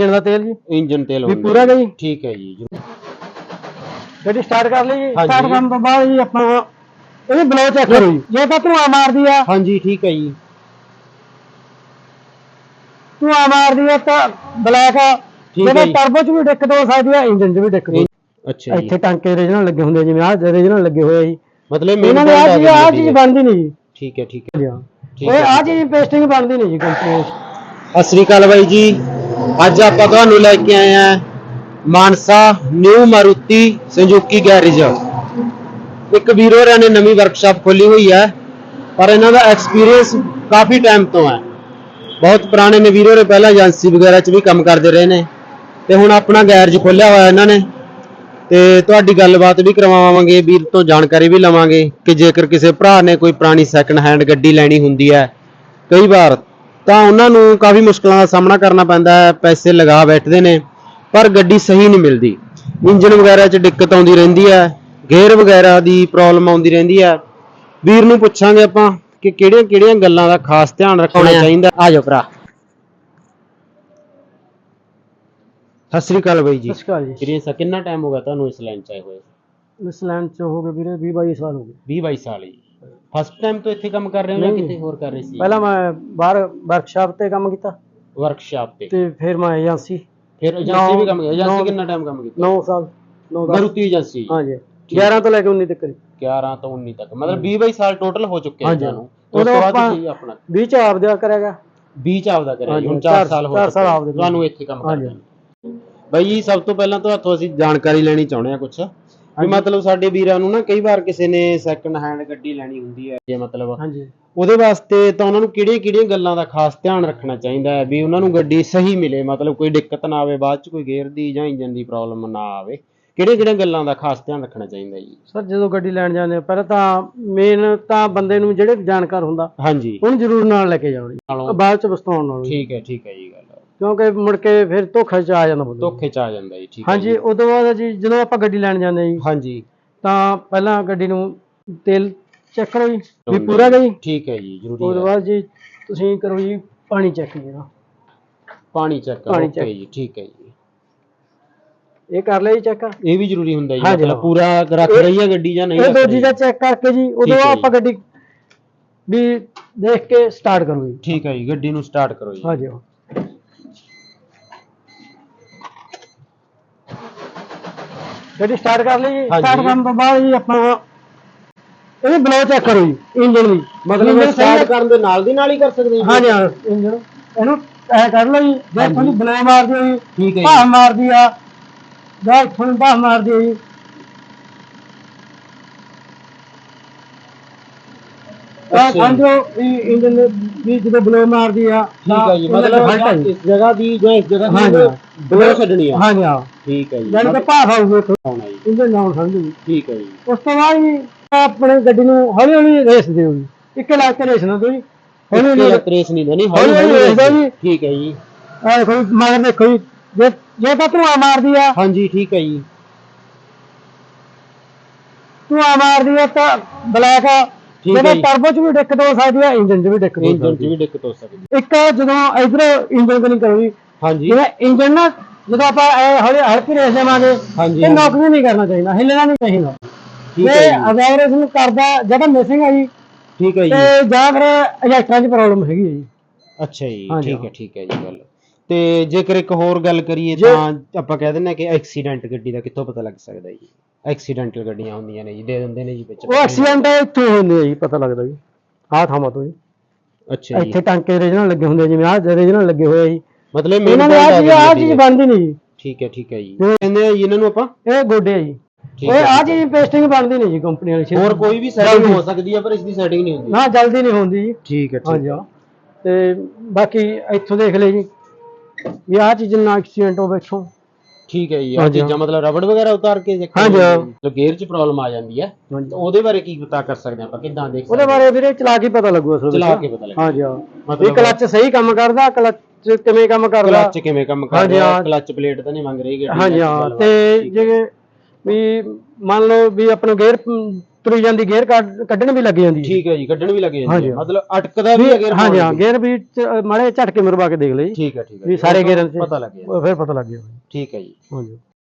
Engine ਦਾ ਤੇਲ ਜੀ? Engine ਤੇਲ ਵੀ ਪੂਰਾ ਗਾ ਜੀ? ਠੀਕ ਹੈ ਜੀ। ਗੱਡੀ ਸਟਾਰਟ ਕਰ ਲਈ ਜੀ? ਹਾਂਜੀ। ਸਟਾਰਟ ਕਰਨ ਤੋਂ ਬਾਅਦ ਜੀ ਆਪਾਂ ਇਹਦੀ ਬਲੋ ਚੈੱਕ ਕਰੋ ਜੀ। ਜੇ ਤਾਂ ਧੂਆ ਮਾਰਦੀ ਆ। ਹਾਂਜੀ ਠੀਕ ਹੈ ਜੀ। ਧੂਆ ਮਾਰਦੀ ਆ ਤਾਂ ਬਲੈਕ ਆ। ਠੀਕ ਹੈ ਜਦੋਂ ਜੀ। ਟਰਬੋ ਚ ਵੀ ਦਿੱਕਤ ਹੋ ਸਕਦੀ ਆ ਇੰਜਨ 'ਚ ਵੀ ਦਿੱਕਤ ਹੋ ਅੱਛਾ ਜੀ। ਇੱਥੇ ਟਾਂਕੇ ਰੀਜਨਲ ਲੱਗੇ ਹੁੰਦੇ ਆ, ਜਿਵੇਂ ਆਹ ਰੀਜਨਲ ਲੱਗੇ ਹੋਏ ਆ ਜੀ। ਮਤਲਬ main ਇਹਨਾਂ ਦੇ ਆ point ਚੀਜ਼ ਆ ਆ ਚੀਜ਼ ਹੈ। ਬਣਦੀ ਨਹੀਂ ਜੀ। ਠੀਕ ਹੈ ਠੀਕ ਹੈ। ਠੀਕ ਆ ਚੀਜ਼ ਪੇਸਟਿੰਗ ਬਣਦੀ ਨਹੀਂ ਜੀ ਕੰਪਨੀ ਸਤਿ ਸ੍ਰੀ ਅਕਾਲ ਬਾਈ ਜੀ। ਅੱਜ ਆਪਾਂ ਤੁਹਾਨੂੰ ਲੈ ਕੇ ਆਏ ਆ Mansa new Maruti Suzuki garage. ਇੱਕ ਵੀਰ ਹੋਰਾਂ ਨੇ ਨਵੀਂ ਵਰਕਸ਼ਾਪ ਖੋਲੀ ਹੋਈ ਹੈ, ਪਰ ਇਹਨਾਂ ਦਾ ਐਕਸਪੀਰੀਅੰਸ ਕਾਫੀ ਟਾਈਮ ਤੋਂ ਹੈ। ਬਹੁਤ ਪੁਰਾਣੇ ਨੇ ਵੀਰ ਹੋਰੇ, ਪਹਿਲਾਂ ਏਜੰਸੀ ਵਗੈਰਾ 'ਚ ਵੀ ਕੰਮ ਕਰਦੇ ਰਹੇ ਨੇ। ਤੇ ਹੁਣ ਆਪਣਾ ਗੈਰੇਜ ਖੋਲਿਆ ਹੋਇਆ ਇਹਨਾਂ ਨੇ। ਤੇ ਤੁਹਾਡੀ ਗੱਲਬਾਤ ਵੀ ਕਰਵਾਵਾਂਗੇ, ਵੀਰ ਤੋਂ ਜਾਣਕਾਰੀ ਵੀ ਲਵਾਂਗੇ ਕਿ ਜੇਕਰ ਕਿਸੇ ਭਰਾ ਨੇ ਕੋਈ ਪੁਰਾਣੀ ਸੈਕੰਡ ਹੈਂਡ ਗੱਡੀ ਲੈਣੀ ਹੁੰਦੀ ਹੈ, ਕਈ ਵਾਰ ਤਾਂ ਉਹਨਾਂ ਨੂੰ ਕਾਫੀ ਮੁਸ਼ਕਲਾਂ ਦਾ ਸਾਹਮਣਾ ਕਰਨਾ ਪੈਂਦਾ ਹੈ ਪੈਸੇ ਲਗਾ ਬੈਠਦੇ ਨੇ ਪਰ ਗੱਡੀ ਸਹੀ ਨਹੀਂ ਮਿਲਦੀ। ਇੰਜਨ ਵਗੈਰਾ 'ਚ ਦਿੱਕਤ ਆਉਂਦੀ ਰਹਿੰਦੀ ਹੈ ਗੇਅਰ ਵਗੈਰਾ ਦੀ ਪ੍ਰੋਬਲਮ ਆਉਂਦੀ ਰਹਿੰਦੀ ਹੈ। ਵੀਰ ਨੂੰ ਪੁੱਛਾਂਗੇ ਆਪਾਂ ਕਿ ਕਿਹੜੀਆਂ ਕਿਹੜੀਆਂ ਗੱਲਾਂ ਦਾ ਖਾਸ ਧਿਆਨ ਰੱਖਣਾ ਚਾਹੀਦਾ। ਆ ਜਾਓ ਭਰਾ। ਸਤਿ ਸ੍ਰੀ ਅਕਾਲ ਬਾਈ ਜੀ। ਸਤਿ ਸ਼੍ਰੀ ਅਕਾਲ ਜੀ। ਕਿਰੀਏ ਸਾ ਕਿੰਨਾ ਟਾਈਮ ਹੋ ਗਿਆ ਤੁਹਾਨੂੰ ਇਸ ਲਾਈਨ 'ਚ ਆਏ ਹੋਏ? ਇਸ ਲਾਈਨ ਚ ਹੋ ਗਏ ਵੀਰੇ 20 22 ਸਾਲ ਹੋ ਗਏ। 20 22 ਸਾਲ ਜੀ ਫਸਟ ਟਾਈਮ ਤੋਂ ਇੱਥੇ ਕੰਮ ਕਰ ਰਹੇ ਹੋ ਜਾਂ ਨਹੀਂ। ਕਿਤੇ ਹੋਰ ਕਰ ਰਹੇ ਸੀ? ਪਹਿਲਾਂ ਮੈਂ ਬਾਹਰ ਵਰਕਸ਼ਾਪ ਤੇ ਕੰਮ ਕੀਤਾ। ਵਰਕਸ਼ਾਪ ਤੇ। ਤੇ ਫਿਰ ਮੈਂ ਏਜੰਸੀ ਫਿਰ ਏਜੰਸੀ ਨੌ- ਵੀ ਕੰਮ ਕੀਤਾ। ਏਜੰਸੀ ਨੌ- ਕਿੰਨਾ ਟਾਈਮ ਕੰਮ ਕੀਤਾ? 9 ਸਾਲ 9 10 ਮਾਰੂਤੀ ਏਜੰਸੀ ਹਾਂਜੀ। 11 ਤੋਂ ਲੈ ਕੇ 19 ਤੱਕ ਜੀ। 11 ਤੋਂ 19 ਤੱਕ। ਮਤਲਬ 20 22 ਸਾਲ ਟੋਟਲ ਹੋ ਚੁੱਕੇ ਹਨ ਹਾਂਜੀ। ਤੁਹਾਨੂੰ ਉਸ ਉਦੋਂ ਤੋਂ ਬਾਅਦ ਆਪਾਂ- ਆਪਣਾ? 20 ਚ ਆਪਦਾ ਕਰੇਗਾ 20 ਚ ਆਪਦਾ ਕਰਿਆ ਜੀ, ਹਾਂਜੀ, ਹੁਣ ਚਾਰ- 4 ਸਾਲ ਹੋ ਚਾਰ ਸਾਲ ਚੁੱਕੇ ਆਪਦੇ ਤੁਹਾਨੂੰ ਇੱਥੇ ਕੰਮ ਹਾਂਜੀ। ਕਰਦੇ ਬਾਈ ਜੀ ਸਭ ਤੋਂ ਪਹਿਲਾਂ ਤੁਹਾਤੋਂ ਅਸੀਂ ਜਾਣਕਾਰੀ ਲੈਣੀ ਚਾਹੁੰਦੇ ਆ ਕੁਝ ਵੀ ਮਤਲਬ ਸਾਡੇ ਵੀਰਾਂ ਨੂੰ ਨਾ ਕਈ ਵਾਰ ਕਿਸੇ ਨੇ ਸੈਕੰਡ ਹੈਂਡ ਗੱਡੀ ਲੈਣੀ ਹੁੰਦੀ ਹੈ ਜੇ ਮਤਲਬ ਹਾਂਜੀ। ਉਹਦੇ ਵਾਸਤੇ ਤਾਂ ਉਹਨਾਂ ਨੂੰ ਕਿਹੜੀਆਂ-ਕਿਹੜੀਆਂ ਗੱਲਾਂ ਦਾ ਖਾਸ ਧਿਆਨ ਰੱਖਣਾ ਚਾਹੀਦਾ ਹੈ ਵੀ ਉਹਨਾਂ ਨੂੰ ਗੱਡੀ ਸਹੀ ਮਿਲੇ ਮਤਲਬ ਕੋਈ ਦਿੱਕਤ ਨਾ ਆਵੇ ਬਾਅਦ ਚ ਕੋਈ ਗੇਅਰ ਦੀ ਜਾਂ ਇੰਜਨ ਦੀ ਪ੍ਰੋਬਲਮ ਨਾ ਆਵੇ। ਕਿਹੜੀਆਂ-ਕਿਹੜੀਆਂ ਗੱਲਾਂ ਦਾ ਖਾਸ ਧਿਆਨ ਰੱਖਣਾ ਚਾਹੀਦਾ ਜੀ? ਸਰ ਜਦੋਂ ਗੱਡੀ ਲੈਣ ਜਾਂਦੇ ਆ, ਪਹਿਲਾਂ ਤਾਂ ਮੇਨ ਤਾਂ ਬੰਦੇ ਨੂੰ ਜਿਹੜੇ ਜਾਣਕਾਰ ਹੁੰਦਾ ਹਾਂਜੀ। ਉਹਨੂੰ ਜ਼ਰੂਰ ਨਾਲ ਲੈ ਕੇ ਜਾਣਾ ਜੀ। ਨਾਲੋਂ ਬਾਅਦ ਚ ਪਛਤਾਉਣ ਨਾਲ। ਠੀਕ ਹੈ ਠੀਕ ਹੈ ਜੀ। ਕਿਉਂਕਿ ਮੁੜ ਕੇ ਫਿਰ ਧੋਖਾ ਚ ਆ ਜਾਂਦਾ ਬੰਦਾ। ਧੋਖੇ ਚ ਆ ਜਾਂਦਾ ਜੀ ਠੀਕ ਹੈ ਹਾਂਜੀ ਉਦੋਂ ਬਾਅਦ ਜੀ ਜਦੋਂ ਆਪਾਂ ਗੱਡੀ ਲੈਣ ਜਾਂਦੇ ਜੀ ਹਾਂਜੀ। ਤਾਂ ਪਹਿਲਾਂ ਗੱਡੀ ਨੂੰ ਤੇਲ ਚੈੱਕ ਕਰੋ ਜੀ ਵੀ ਪੂਰਾ ਗਾ ਜੀ ਠੀਕ ਹੈ ਜੀ ਜ਼ਰੂਰੀ ਹੈ। ਬਾਅਦ ਜੀ ਤੁਸੀਂ ਕਰੋ ਜੀ ਪਾਣੀ ਚੈੱਕ ਜੀ ਇਹਦਾ। ਪਾਣੀ ਚੈੱਕ ਕਰੋ ਪਾਣੀ ਓਕੇ check। ਜੀ ਠੀਕ ਹੈ ਜੀ। ਇਹ ਕਰ ਲਿਆ ਜੀ ਚੈੱਕ। ਇਹ ਵੀ ਜ਼ਰੂਰੀ ਹੁੰਦਾ ਜੀ ਹਾਂਜੀ, ਮਤਲਬ ਹਾਂ। ਪੂਰਾ ਰੱਖ ਰਹੀ ਹੈ ਗੱਡੀ ਜਾਂ ਨਹੀਂ ਇਹ ਰੱਖ ਦੋ ਰਹੀ ਚੀਜ਼ਾਂ ਚੈੱਕ ਕਰਕੇ ਜੀ ਉਦੋਂ ਠੀਕ ਹੈ ਆਪਾਂ ਗੱਡੀ ਵੀ ਦੇਖ ਕੇ ਸਟਾਰਟ ਕਰੋ ਜੀ। ਠੀਕ ਹੈ ਜੀ ਗੱਡੀ ਨੂੰ ਸਟਾਰਟ ਕਰੋ ਜੀ। ਹਾਂਜੀ। ਹਾਂ। ਗੱਡੀ ਸਟਾਰਟ ਕਰ ਲਈ ਜੀ ਹਾਂਜੀ। ਸਟਾਰਟ ਕਰਨ ਤੋਂ ਬਾਅਦ ਜੀ ਆਪਾਂ ਇਹਦੀ ਬਲੋ ਚੈੱਕ ਕਰੋ ਜੀ ਇੰਜਨ ਦੀ ਮਤਲਬ ਸਹੀ ਸਟਾਰਟ। ਕਰਨ ਦੇ ਨਾਲ ਦੀ ਨਾਲ ਹੀ ਕਰ ਸਕਦੇ ਹਾਂ ਹਾਂਜੀ ਹਾਂ ਇੰਜਨ ਇਹਨੂੰ ਐ ਕਰ ਲਓ ਜੀ ਜੇ ਹਾਂਜੀ। ਤੁਹਾਨੂੰ ਬਲੋ ਮਾਰਦੀ ਹੋਈ ਠੀਕ ਹੈ ਜੀ ਮਾਰਦੀ ਆ ਜਾਂ ਤੁਹਾਨੂੰ ਭਾਹ ਮਾਰਦੀ ਹੋਈ ਆ ਅੱਛਾ ਜੀ। ਸਮਝੋ ਵੀ ਇੰਜਨ ਵੀ ਜਦੋਂ ਬਲੋ ਮਾਰਦੀ ਆ ਠੀਕ ਹੈ ਜੀ ਤਾਂ ਮਤਲਬ ਇਹਦਾ fault ਆ ਜੀ। ਇਸ ਜਗ੍ਹਾ ਦੀ ਜਾਂ ਇਸ ਜਗ੍ਹਾ ਹਾਂਜੀ, ਦੀ ਹਾਂ। ਬਲੋ ਛੱਡਣੀ ਆ। ਹਾਂਜੀ ਹਾਂ। ਠੀਕ ਹੈ ਜੀ। ਜਾਨੀ ਕਿ ਭਾਹ ਆਊਗਾ ਆਉਣਾ ਜੀ। ਇੰਜਨ ਡਾਊਨ ਸਮਝੋ ਜੀ ਠੀਕ ਹੈ ਜੀ। ਉਸ ਤੋਂ ਬਾਅਦ ਜੀ ਆਪਣੇ ਗੱਡੀ ਨੂੰ ਹੌਲੀ ਹੌਲੀ ਰੇਸ ਦਿਓ ਜੀ। ਇੱਕ ਲੱਖ ਕੇ ਰੇਸ ਨਾ ਦਿਓ ਜੀ। ਹੌਲੀ ਹੌਲੀ ਰੇਸ ਨਹੀਂ ਦੇਣੀ ਹੌਲੀ ਹੌਲੀ ਰੇਸ ਦਿਓ ਜੀ। ਠੀਕ ਹੈ ਜੀ। ਆ ਦੇਖੋ ਮਗਰ ਦੇਖੋ ਜੀ। ਜੇ ਜੇ ਤਾਂ ਧੂਆ ਮਾਰਦੀ ਆ। ਹਾਂਜੀ ਠੀਕ ਹੈ ਜੀ। ਧੂਆ ਮਾਰਦੀ ਆ ਤਾਂ ਬਲੈਕ ਆ। ਠੀਕ ਹੈ ਜਦੋਂ ਜੀ। ਟਰਬੋ ਚ ਵੀ ਦਿੱਕਤ ਹੋ ਸਕਦੀ ਆ ਇੰਜਨ ਚ ਵੀ ਦਿੱਕਤ ਹੋ ਇੰਜਨ 'ਚ ਸਕਦੀ ਵੀ ਦਿੱਕਤ ਹੋ ਸਕਦੀ। ਇੱਕ ਜਦੋਂ ਇਧਰ ਇੰਜਨ ਕਨੀ ਕਰੋ ਜੀ ਹਾਂਜੀ। ਜਿਵੇਂ ਇੰਜਨ ਨਾ ਜਦੋਂ ਆਪਾਂ ਐ ਹੌਲੀ ਹਲਕੀ ਰੇਸ ਦੇਵਾਂਗੇ ਹਾਂਜੀ, ਇਹ ਨੌਕ ਵੀ ਨਹੀਂ ਕਰਨਾ ਚਾਹੀਦਾ ਹਿੱਲਣਾ ਨਹੀਂ ਚਾਹੀਦਾ। ਠੀਕ ਹੈ ਜੇ ਜੀ। ਅਗਰ ਨੂੰ ਕਰਦਾ ਜਿਹੜਾ ਮਿਸਿੰਗ ਆ ਜੀ ਠੀਕ ਹੈ ਜੀ। ਤੇ ਜਾਂ ਫਿਰ ਇਜੈਕਟਰਾਂ 'ਚ ਪ੍ਰੋਬਲਮ ਹੈਗੀ ਹੈ ਜੀ। ਅੱਛਾ ਜੀ ਹਾਂਜੀ, ਠੀਕ ਹੈ ਠੀਕ ਹੈ ਜੀ ਗੱਲ। ਤੇ ਜੇਕਰ ਇੱਕ ਹੋਰ ਗੱਲ ਕਰੀਏ ਜੇ- ਤਾਂ ਆਪਾਂ ਕਹਿ ਦਿੰਦੇ ਹਾਂ ਕਿ ਐਕਸੀਡੈਂਟ ਗੱਡੀ ਦਾ ਕਿੱਥੋਂ ਪਤਾ ਲੱਗ ਸਕਦਾ ਜੀ? ਐਕਸੀਡੈਂਟਲ ਗੱਡੀਆਂ ਹੁੰਦੀਆਂ ਨੇ ਜੀ ਦੇ ਦਿੰਦੇ ਨੇ ਜੀ ਵਿੱਚ ਉਹ ਐਕਸੀਡੈਂਟ ਇੱਥੋਂ ਹੁੰਦੇ ਆ ਜੀ ਪਤਾ ਲੱਗਦਾ ਜੀ। ਆਹ ਥਾਵਾਂ ਤੋਂ ਜੀ। ਅੱਛਾ ਜੀ। ਇੱਥੇ ਟਾਂਕੇ ਰੀਜਨਲ ਲੱਗੇ ਹੁੰਦੇ ਆ ਜਿਵੇਂ ਆਹ ਰੀਜਨਲ ਲੱਗੇ ਹੋਏ ਆ ਜੀ। ਮਤਲਬ ਇਹਨਾਂ main ਆਹ point ਆ ਆਹ ਗੱਡੀ ਚੀਜ਼। ਬਣਦੀ ਨਹੀਂ ਜੀ। ਠੀਕ ਹੈ ਠੀਕ ਹੈ ਜੀ। ਕਹਿੰਦੇ ਆ ਜੀ ਇਹਨਾਂ ਨੂੰ ਆਪਾਂ ਇਹ ਗੋਡੇ ਆ ਜੀ। ਠੀਕ ਹੈ, ਆਹ ਚੀਜ਼ ਪੇਸਟਿੰਗ ਬਣਦੀ ਨਹੀਂ ਜੀ ਕੰਪਨੀ ਵਾਲੀ ਹੋਰ ਕੋਈ ਵੀ ਸੈਟਿੰਗ ਹੋ ਸਕਦੀ ਹੈ ਪਰ ਇਸ ਦੀ ਸੈਟਿੰਗ ਨਹੀਂ ਹੁੰਦੀ। ਨਾ ਜਲਦੀ ਨਹੀਂ ਹੁੰਦੀ ਜੀ। ਠੀਕ ਹੈ ਹਾਂਜੀ ਹਾਂ। ਤੇ ਬਾਕੀ ਇੱਥੋਂ ਦੇਖ ਲੈ ਜੀ। ਵੀ ਆਹ ਚੀਜ਼ ਨਾ ਐਕਸੀਡੈਂਟ ਹੋਵੇ ਇੱਥੋਂ ਠੀਕ ਹੈ ਜੀ ਆ ਹਾਂਜੀ, ਚੀਜ਼ਾਂ ਮਤਲਬ ਰਬੜ ਵਗੈਰਾ ਉਤਾਰ ਕੇ check ਹਾਂਜੀ, ਕਰਦੇ ਹਾਂ। ਮਤਲਬ ਗੇਅਰ 'ਚ ਪ੍ਰੋਬਲਮ ਆ ਜਾਂਦੀ ਹੈ ਹਾਂਜੀ ਤਾਂ ਉਹਦੇ ਬਾਰੇ ਕੀ ਪਤਾ ਕਰ ਸਕਦੇ ਹਾਂ ਆਪਾਂ ਕਿੱਦਾਂ ਦੇਖ ਉਹਦੇ ਬਾਰੇ ਵੀਰੇ ਚਲਾ ਕੇ ਪਤਾ ਲੱਗੂ ਅਸਲ ਵਿੱਚ ਚਲਾ ਕੇ ਪਤਾ ਲੱਗੂ। ਹਾਂਜੀ ਹਾਂ ਮਤਲਬ- ਵੀ ਕਲੱਚ ਸਹੀ ਕੰਮ ਕਰਦਾ ਕਲੱਚ ਕਿਵੇਂ ਕੰਮ ਕਰਦਾ ਕਲੱਚ ਕਿਵੇਂ ਕੰਮ ਕਰ ਹਾਂਜੀ, ਰਿਹਾ ਹਾਂ। ਕਲੱਚ ਪਲੇਟ ਤਾਂ ਨਹੀਂ ਮੰਗ ਰਹੀ ਗੱਡੀ ਹਾਂਜੀ ਹਾਂ? ਤੇ। ਜੇ ਵੀ ਮੰਨ ਲਓ ਵੀ ਆਪਣਾ ਗੇਅਰ ਤੁਰੀ ਜਾਂਦੀ ਗੇਅਰ ਕੱਢ- ਕੱਢਣ ਵੀ ਲੱਗ ਜਾਂਦੀ ਹੈ ਠੀਕ ਹੈ ਜੀ ਕੱਢਣ ਵੀ ਲੱਗੇ ਹਾਂਜੀ। ਜਾਂਦੇ ਆ। ਮਤਲਬ ਅਟਕਦਾ ਵੀ ਹੈ ਗੇਅਰ ਹਾਂਜੀ ਹਾਂ। ਗੇਅਰ ਵੀ ਮਾੜੇ ਝਟਕੇ ਮਰਵਾ ਕੇ ਦੇਖ ਲਈ। ਠੀਕ ਹੈ ਠੀਕ ਹੈ। ਵੀ ਸਾਰੇ ਗੇਅਰਾਂ 'ਚ ਪਤਾ ਲੱਗ ਗਿਆ ਫਿਰ ਪਤਾ ਲੱਗ ਗਿਆ ਠੀਕ ਹੈ ਜੀ। ਹਾਂਜੀ।